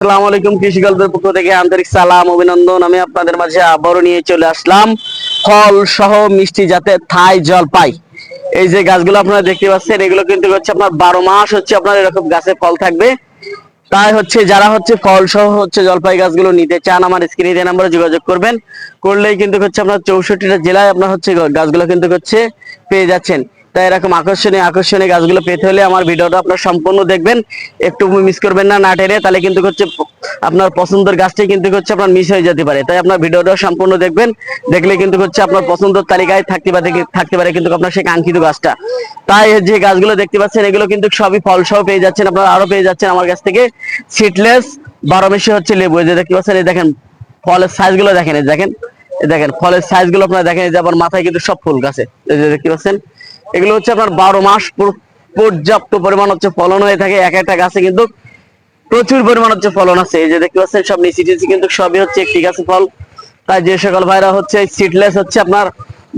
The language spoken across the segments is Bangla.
আসসালামু আলাইকুম, কৃষি গল্পের পক্ষ থেকে আন্তরিক সালাম, অভিনন্দন। আমি আপনাদের মাঝে আবারও নিয়ে চলে আসলাম ফল সহ মিষ্টি জাতের থাই জলপাই। এই যে গাছগুলো আপনারা দেখতে পাচ্ছেন, এগুলো কিন্তু হচ্ছে আপনার বারো মাস হচ্ছে আপনার এরকম গাছে ফল থাকবে। তাই হচ্ছে যারা হচ্ছে ফল সহ হচ্ছে জলপাই গাছগুলো নিতে চান, আমার স্ক্রিনে দেওয়া নাম্বারে যোগাযোগ করবেন। করলেই কিন্তু হচ্ছে আপনার চৌষট্টিটা জেলায় আপনার হচ্ছে গাছগুলো কিন্তু হচ্ছে পেয়ে যাচ্ছেন। তাই এরকম আকর্ষণীয় আকর্ষণীয় গাছগুলো পেতে হলে আমার ভিডিওটা আপনার সম্পূর্ণ দেখবেন। একটু মিস করবেন না না টেনে, তাহলে কিন্তু হচ্ছে আপনার পছন্দের গাছটি কিন্তু হচ্ছে আপনার মিস হয়ে যেতে পারে। তাই আপনার ভিডিওটা সম্পূর্ণ দেখবেন, দেখলে কিন্তু হচ্ছে আপনার পছন্দের তালিকায় থাকতে পারে থাকতে পারে কিন্তু আপনার সেই কাঙ্ক্ষিত গাছটা। তাই যে গাছগুলো দেখতে পাচ্ছেন, এগুলো কিন্তু সবই ফল সহ পেয়ে যাচ্ছেন, আপনারা আরও পেয়ে যাচ্ছেন আমার কাছ থেকে। সিটলেস বারো মেশি হচ্ছে লেবু, এই যে দেখতে পাচ্ছেন, এই দেখেন, ফলের সাইজগুলো দেখেন, এই দেখেন। দেখেন, ফলের সাইজগুলো আপনারা দেখেন যে মাথায় কিন্তু সব ফুল গাছে। দেখতে পাচ্ছেন? এগুলো হচ্ছে আপনার বারো মাস পর্যাপ্ত পরিমাণ হচ্ছে ফলন হয়ে থাকে। এক একটা গাছে কিন্তু প্রচুর পরিমাণ হচ্ছে ফলন আছে। এই যে দেখতে পাচ্ছেন, সব নিচি টিচি কিন্তু সবই হচ্ছে একটি গাছে ফল। তাই যে সকল ভাইরা হচ্ছে সিটলেস হচ্ছে আপনার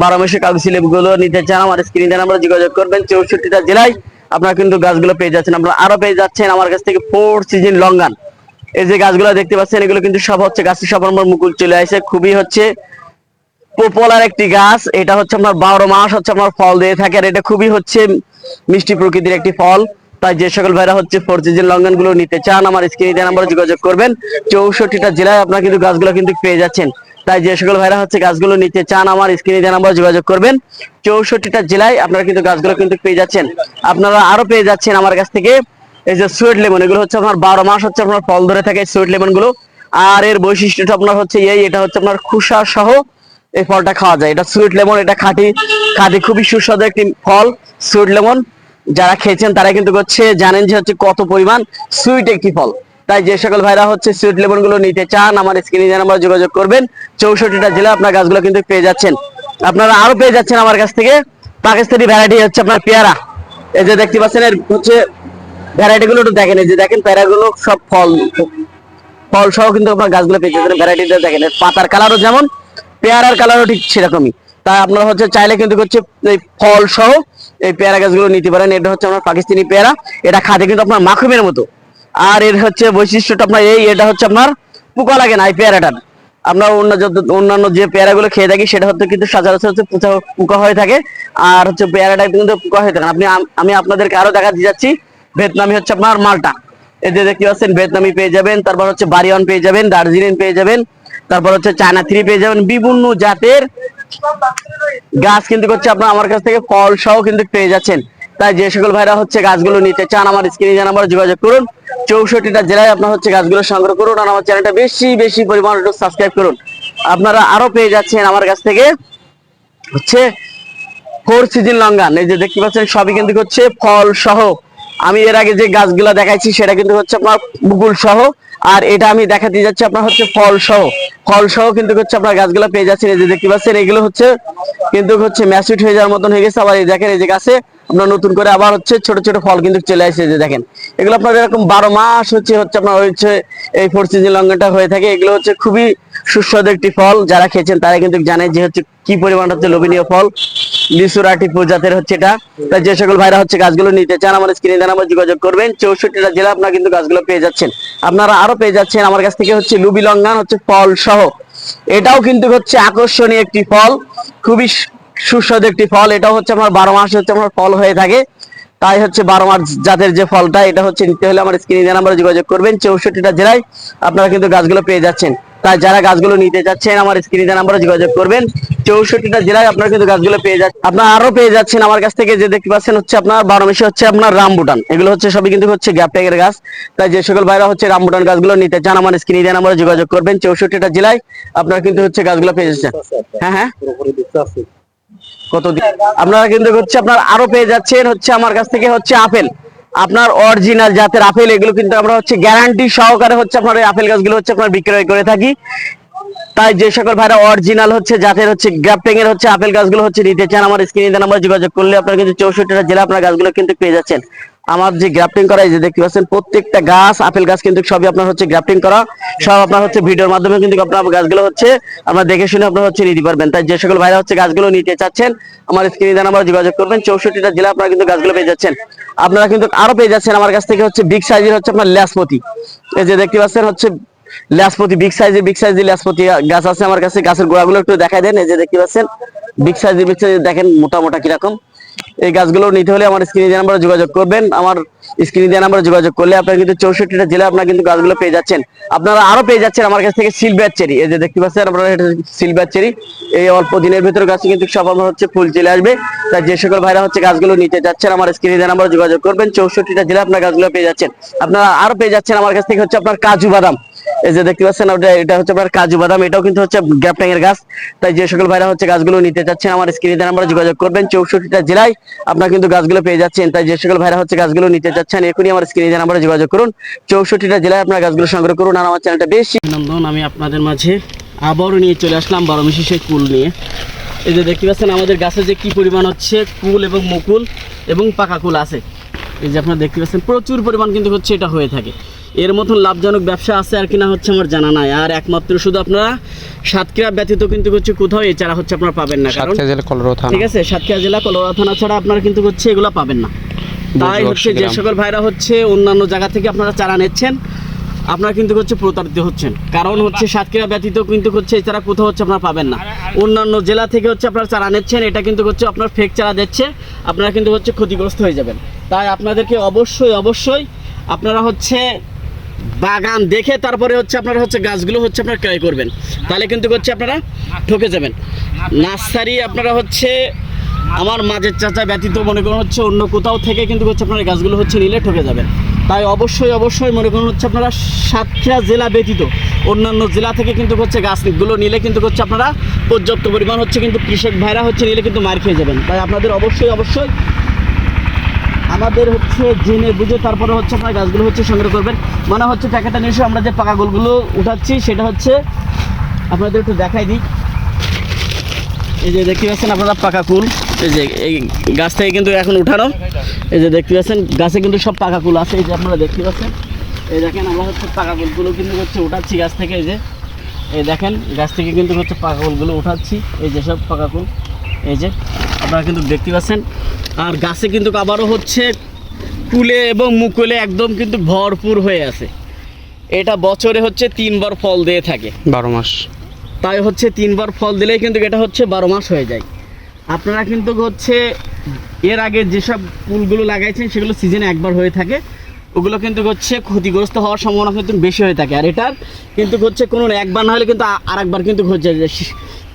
বারো মাসে কাগজি লেবুগুলো নিতে চান, আমার স্ক্রিনে নাম্বার যোগাযোগ করবেন। চৌষট্টিটা জেলায় আপনারা কিন্তু গাছগুলো পেয়ে যাচ্ছেন। আপনারা আরও পেয়ে যাচ্ছেন আমার কাছ থেকে ফোর সিজন লঙ্গান এই যে গাছগুলো দেখতে পাচ্ছেন, এগুলো কিন্তু সব হচ্ছে গাছের সব আমার মুকুল চলে আসে। খুবই হচ্ছে পপুলার একটি গাছ। এটা হচ্ছে আপনার বারো মাস হচ্ছে আপনার ফল দিয়ে থাকে, আর এটা খুবই হচ্ছে মিষ্টি প্রকৃতির একটি ফল। তাই যে সকল ভাইরা হচ্ছে ফোর লঙ্ঘনগুলো নিতে চান, আমার স্ক্রিনে দেওয়া নাম্বারে যোগাযোগ করবেন। চৌষট্টিটা জেলায় আপনারা কিন্তু গাছগুলো কিন্তু পেয়ে যাচ্ছেন। তাই যে সকল ভাইরা হচ্ছে গাছগুলো নিতে চান, আমার স্ক্রিনে দেওয়া নাম্বারে যোগাযোগ করবেন। চৌষট্টিটা জেলায় আপনারা কিন্তু গাছগুলো কিন্তু পেয়ে যাচ্ছেন। আপনারা আরও পেয়ে যাচ্ছেন আমার কাছ থেকে। এই যে সুইট লেমন, এগুলো হচ্ছে আপনার বারো মাস হচ্ছে আপনার ফল ধরে থাকে সুইট লেমনগুলো আর এর বৈশিষ্ট্যটা আপনার হচ্ছে এই, এটা হচ্ছে আপনার খুসা সহ এই ফলটা খাওয়া যায়। এটা সুইট লেমন, এটা খাঁটি খাঁটি, খুবই সুস্বাদু একটি ফল সুইট লেমন। যারা খেয়েছেন তারা কিন্তু হচ্ছে জানেন যে হচ্ছে কত পরিমাণ সুইট একটি ফল। তাই যে সকল ভাইরা হচ্ছে সুইট লেমনগুলো নিতে চান, আমার স্ক্রিনে নাম্বার যোগাযোগ করবেন, চৌষট্টিটা জেলা আপনার গাছগুলো কিন্তু পেয়ে যাচ্ছেন। আপনারা আরও পেয়ে যাচ্ছেন আমার কাছ থেকে। পাকিস্তানি ভ্যারাইটি হচ্ছে আপনার পেয়ারা। এই যে দেখতে পাচ্ছেন, এর হচ্ছে ভ্যারাইটি গুলো একটু দেখেন যে দেখেন পেয়ারাগুলো সব ফল ফল সহ কিন্তু আপনার গাছগুলো পেয়ে যাচ্ছেন ভ্যারাইটিটা দেখেন। পাতার কালারও যেমন, পেয়ারার কালারও ঠিক সেরকমই। তাই আপনারা হচ্ছে চাইলে কিন্তু হচ্ছে এই ফল সহ এই পেয়ারা গাছগুলো নিতে পারেন। এটা হচ্ছে আপনার পাকিস্তানি পেয়ারা। এটা খাতে কিন্তু আপনার মাখুমের মতো। আর এর হচ্ছে বৈশিষ্ট্যটা আপনার এই, এটা হচ্ছে আপনার পোকা লাগে না, এই পেয়ারাটার। আমরা অন্য যত- অন্যান্য যে পেয়ারাগুলো খেয়ে থাকি, সেটা হচ্ছে কিন্তু সচরাচর হচ্ছে পোকা- হয়ে থাকে। আর হচ্ছে পেয়ারাটা কিন্তু পোকা হয়ে থাকে। আপনি, আমি আপনাদেরকে আরও দেখা দিয়ে যাচ্ছি। ভিয়েতনামি হচ্ছে আপনার মালটা। যে দেখতে পাচ্ছেন, ভিয়েতনামি পেয়ে যাবেন, তারপর হচ্ছে বারিয়ন পেয়ে যাবেন, দার্জিলিং পেয়ে যাবেন, তারপর হচ্ছে চায়না থ্রি পেয়ে যাবেন, বিভিন্ন জাতের গাছ কিন্তু হচ্ছে আপনার আমার কাছ থেকে ফল সহ কিন্তু পেয়ে যাচ্ছেন। তাই যে সকল ভাইরা হচ্ছে গাছগুলো নিতে চান, আমার স্ক্রিনে জানাবার যোগাযোগ করুন, চৌষট্টিটা জেলায় আপনার হচ্ছে গাছগুলো সংগ্রহ করুন আর আমার চ্যানেলটা বেশি বেশি পরিমাণ একটু সাবস্ক্রাইব করুন। আপনারা আরও পেয়ে যাচ্ছেন আমার কাছ থেকে হচ্ছে ফোর সিজন লঙ্গান এই যে দেখতে পাচ্ছেন, সবই কিন্তু হচ্ছে ফল সহ আমি এর আগে যে গাছগুলো দেখাইছি, সেটা কিন্তু হচ্ছে আপনার মুকুল সহ। আর এটা আমি দেখাতে যাচ্ছি আপনার হচ্ছে ফল সহ। ফল সহ কিন্তু হচ্ছে আপনার গাছগুলো পেয়ে যাচ্ছেন। এই যে দেখতে পাচ্ছেন, এগুলো হচ্ছে কিন্তু হচ্ছে ম্যাসিড হয়ে যাওয়ার মতন হয়ে গেছে। আবার এই দেখেন, এই যে গাছে আপনার নতুন করে আবার হচ্ছে ছোট ছোট ফল কিন্তু চলে আসছে যে দেখেন, এগুলো আপনার এরকম বারো মাস হচ্ছে হচ্ছে আপনার হচ্ছে এই ফোর সিজন লঙ্ঘনটা হয়ে থাকে। এগুলো হচ্ছে খুবই সুস্বাদু একটি ফল। যারা খেয়েছেন, তারা কিন্তু জানে যে হচ্ছে কি পরিমাণ হচ্ছে লোভনীয় ফল। লিচুরাটি প্রজাতের হচ্ছে এটা। তাই যে সকল ভাইরা হচ্ছে গাছগুলো নিতে চান আমার স্ক্রিনে নাম্বার যোগাযোগ করবেন। চৌষট্টিটা জেলা আপনারা কিন্তু গাছগুলো পেয়ে যাচ্ছেন। আপনারা আরও পেয়ে যাচ্ছেন আমার কাছ থেকে হচ্ছে লুবি লঙ্গান হচ্ছে ফল সহ। এটাও কিন্তু হচ্ছে আকর্ষণীয় একটি ফল। খুবই সুস্বাদু একটি ফল। এটাও হচ্ছে আমার বারো মাস হচ্ছে আমার ফল হয়ে থাকে। তাই হচ্ছে বারো মাস জাতের যে ফলটা, এটা হচ্ছে নিতে হলে আমার স্ক্রিনে নাম্বারে যোগাযোগ করবেন। চৌষট্টিটা জেলায় আপনারা কিন্তু গাছগুলো পেয়ে যাচ্ছেন। তাই যারা গাছগুলো নিতে যাচ্ছেন, আমার স্ক্রিনে নাম্বারে যোগাযোগ করবেন। চৌষট্টিটা জেলায় আপনারা কিন্তু গাছগুলো পেয়ে যাচ্ছেন। আপনারা আরও পেয়ে যাচ্ছেন আমার কাছ থেকে যে দেখতে পাচ্ছেন হচ্ছে আপনার বারো মাসে হচ্ছে আপনার রামবুটান। এগুলো হচ্ছে সবই কিন্তু হচ্ছে গ্যাপ ট্যাগের গাছ। তাই যে সকল ভাইরা হচ্ছে রামবুটান গাছগুলো নিতে চান, আমার স্ক্রিনে নাম্বারে যোগাযোগ করবেন। চৌষট্টিটা জেলায় আপনারা কিন্তু হচ্ছে গাছগুলো পেয়ে যাচ্ছেন। হ্যাঁ হ্যাঁ। কতদিন আপনারা কিন্তু হচ্ছে আপনার আরও পেয়ে যাচ্ছেন হচ্ছে আমার কাছ থেকে হচ্ছে আপেল। আপনার অরিজিনাল জাতের আপেল, এগুলো কিন্তু আমরা হচ্ছে গ্যারান্টি সহকারে হচ্ছে আপনার আপেল গাছগুলো হচ্ছে আপনার বিক্রয় করে থাকি। তাই যে সকল ভাইরা অরিজিনাল হচ্ছে, জাতের হচ্ছে গ্রাফটিং এর হচ্ছে, আপেল গাছগুলো হচ্ছে নিতে চান, আমার স্ক্রিনে নাম্বার যোগাযোগ করলে আপনারা কিন্তু চৌষট্টিটা জেলা আপনার গাছগুলো কিন্তু পেয়ে যাচ্ছেন। আমার যে গ্রাফটিং করা, এই যে দেখতে পাচ্ছেন, প্রত্যেকটা গাছ, আপেল গাছ কিন্তু সবই আপনার হচ্ছে গ্রাফটিং করা, সব আপনার হচ্ছে ভিডিওর মাধ্যমে কিন্তু আপনার গাছগুলো হচ্ছে, আমরা দেখে শুনে আপনারা হচ্ছে নিতে পারবেন। তাই যে সকল ভাইরা হচ্ছে গাছগুলো নিতে চাচ্ছেন, আমার স্ক্রিনে নাম্বার যোগাযোগ করবেন, চৌষট্টিটা জেলা আপনারা কিন্তু গাছগুলো পেয়ে যাচ্ছেন। আপনারা কিন্তু আরও পেয়ে যাচ্ছেন আমার কাছ থেকে হচ্ছে বিগ সাইজের হচ্ছে আপনার ল্যাসপতি। এই যে দেখতে পাচ্ছেন হচ্ছে ল্যাসপতি বিগ সাইজের বিগ সাইজের ল্যাসপতি গাছ আছে আমার কাছে। গাছের গোড়াগুলো একটু দেখাই দেন, এই যে দেখতে পাচ্ছেন। বিগ সাইজের বিগ সাইজের দেখেন মোটা মোটা কীরকম। এই গাছগুলো নিতে হলে আমার স্ক্রিনে দেওয়া নাম্বারে যোগাযোগ করবেন। আমার স্ক্রিনে দেওয়া নাম্বারে যোগাযোগ করলে আপনারা কিন্তু চৌষট্টিটা জেলায় আপনারা কিন্তু গাছগুলো পেয়ে যাচ্ছেন। আপনারা আরও পেয়ে যাচ্ছেন আমার কাছ থেকে সিলভার চেরি এই যে দেখতে পাচ্ছেন, আপনারা এটা সিলভার চেরি এই অল্প দিনের ভিতরে গাছে কিন্তু সব আমার হচ্ছে ফুল চলে আসবে। তাই যে সকল ভাইরা হচ্ছে গাছগুলো নিতে যাচ্ছেন, আমার স্ক্রিনে দেওয়া নাম্বারে যোগাযোগ করবেন। চৌষট্টিটা জেলায় আপনার গাছগুলো পেয়ে যাচ্ছেন। আপনারা আরও পেয়ে যাচ্ছেন আমার কাছ থেকে হচ্ছে আপনার কাজু বাদাম। এই যে দেখতে পাচ্ছেন এটা হচ্ছে আপনার কাজু বাদাম, এটাও কিন্তু হচ্ছে গ্যাপটাং এর গাছ। তাই যে সকল ভাইরা হচ্ছে গাছগুলো নিতে চাচ্ছেন আমার স্ক্রিনে নাম্বারে যোগাযোগ করবেন। চৌষট্টিটা জেলায় আপনারা কিন্তু গাছগুলো পেয়ে যাচ্ছেন। তাই যে সকল ভাইরা হচ্ছে গাছগুলো নিতে চাচ্ছেন, এখনই আমার স্ক্রিনে নাম্বারে যোগাযোগ করুন। চৌষট্টিটা জেলায় আপনারা গাছগুলো সংগ্রহ করুন। আর আমার চ্যানেলটা বেশি নন্দন আমি আপনাদের মাঝে আবারও নিয়ে চলে আসলাম, বারো মিশি সেই কুল নিয়ে। এই যে দেখতে পাচ্ছেন, আমাদের গাছে যে কি পরিমাণ হচ্ছে কুল এবং মুকুল এবং পাকা কুল আছে। এই যে আপনারা দেখতে পাচ্ছেন, প্রচুর পরিমাণ কিন্তু হচ্ছে এটা হয়ে থাকে। এর মতন লাভজনক ব্যবসা আছে আর কিনা হচ্ছে আমার জানা নাই। আর একমাত্র শুধু আপনারা সাতক্ষীরা ব্যতীত কিন্তু হচ্ছে কোথাও এই চারা হচ্ছে আপনারা পাবেন না কারণ ঠিক আছে সাতক্ষীরা জেলা কলোরা থানা ছাড়া আপনারা কিন্তু হচ্ছে এগুলা পাবেন না। তাই হচ্ছে যে সকল ভাইরা হচ্ছে অন্যান্য জায়গা থেকে আপনারা চারা নিচ্ছেন আপনারা কিন্তু হচ্ছে প্রতারিত হচ্ছেন। কারণ হচ্ছে সাতক্ষীরা ব্যতীত কিন্তু হচ্ছে এছাড়া কোথাও হচ্ছে আপনারা পাবেন না। অন্যান্য জেলা থেকে হচ্ছে আপনারা চারা নিচ্ছেন এটা কিন্তু হচ্ছে আপনার ফেক চারা দিচ্ছে আপনারা কিন্তু হচ্ছে ক্ষতিগ্রস্ত হয়ে যাবেন। তাই আপনাদেরকে অবশ্যই অবশ্যই আপনারা হচ্ছে বাগান দেখে তারপরে হচ্ছে আপনারা হচ্ছে গাছগুলো হচ্ছে আপনারা ক্রয় করবেন। তাহলে কিন্তু হচ্ছে আপনারা ঠকে যাবেন। নার্সারি আপনারা হচ্ছে আমার মাঝের চাচা ব্যতীত মনে করুন হচ্ছে অন্য কোথাও থেকে কিন্তু হচ্ছে আপনারা গাছগুলো হচ্ছে নিলে ঠকে যাবেন। তাই অবশ্যই অবশ্যই মনে করুন হচ্ছে আপনারা সাতক্ষীরা জেলা ব্যতীত অন্যান্য জেলা থেকে কিন্তু হচ্ছে গাছগুলো নিলে কিন্তু হচ্ছে আপনারা পর্যাপ্ত পরিমাণ হচ্ছে কিন্তু কৃষক ভাইরা হচ্ছে নিলে কিন্তু মার খেয়ে যাবেন। তাই আপনাদের অবশ্যই অবশ্যই আমাদের হচ্ছে জেনে বুঝে তারপরে হচ্ছে আপনার গাছগুলো হচ্ছে সংগ্রহ করবেন। মানে হচ্ছে প্যাকেটটা নিয়ে আমরা যে পাকা গোলগুলো উঠাচ্ছি, সেটা হচ্ছে আপনাদের একটু দেখাই দিই। এই যে দেখতে পাচ্ছেন আপনারা পাকা কুল। এই যে এই গাছ থেকে কিন্তু এখন উঠানো। এই যে দেখতে পাচ্ছেন, গাছে কিন্তু সব পাকা কুল আছে। এই যে আপনারা দেখতে পাচ্ছেন। এই দেখেন, আমরা হচ্ছে পাকা কুলগুলো কিন্তু হচ্ছে উঠাচ্ছি গাছ থেকে। এই যে, এই দেখেন, গাছ থেকে কিন্তু হচ্ছে পাকা কুলগুলো উঠাচ্ছি। এই যে সব পাকা কুল। এই যে আপনারা কিন্তু দেখতে পাচ্ছেন। আর গাছে কিন্তু আবারও হচ্ছে কুলে এবং মুকুলে একদম কিন্তু ভরপুর হয়ে আছে। এটা বছরে হচ্ছে তিনবার ফল দিয়ে থাকে। বারো মাস। তাই হচ্ছে তিনবার ফল দিলেই কিন্তু এটা হচ্ছে বারো মাস হয়ে যায়। আপনারা কিন্তু হচ্ছে এর আগে যেসব ফুলগুলো লাগাইছেন সেগুলো সিজনে একবার হয়ে থাকে। ওগুলো কিন্তু হচ্ছে ক্ষতিগ্রস্ত হওয়ার সম্ভাবনা কিন্তু বেশি হয়ে থাকে। আর এটার কিন্তু হচ্ছে কোনো একবার না হলে কিন্তু আরেকবার কিন্তু হচ্ছে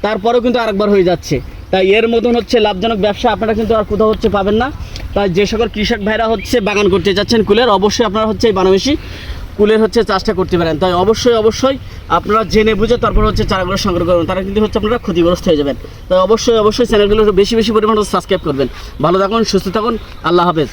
তারপরেও কিন্তু আরেকবার হয়ে যাচ্ছে। তাই এর মতন হচ্ছে লাভজনক ব্যবসা আপনারা কিন্তু আর কোথাও হচ্ছে পাবেন না। তাই যে সকল কৃষক ভাইরা হচ্ছে বাগান করতে যাচ্ছেন কুলের, অবশ্যই আপনারা হচ্ছে এই বানামেশি কুলের হচ্ছে চাষটা করতে পারেন। তাই অবশ্যই অবশ্যই আপনারা জেনে বুঝে তারপর হচ্ছে চারাগুলো সংগ্রহ করবেন। তারা কিন্তু হচ্ছে আপনারা ক্ষতিগ্রস্ত হয়ে যাবেন। তাই অবশ্যই অবশ্যই চ্যানেলগুলো বেশি বেশি পরিমাণে সাবস্ক্রাইব করবেন। ভালো থাকুন, সুস্থ থাকুন, আল্লাহ হাফেজ।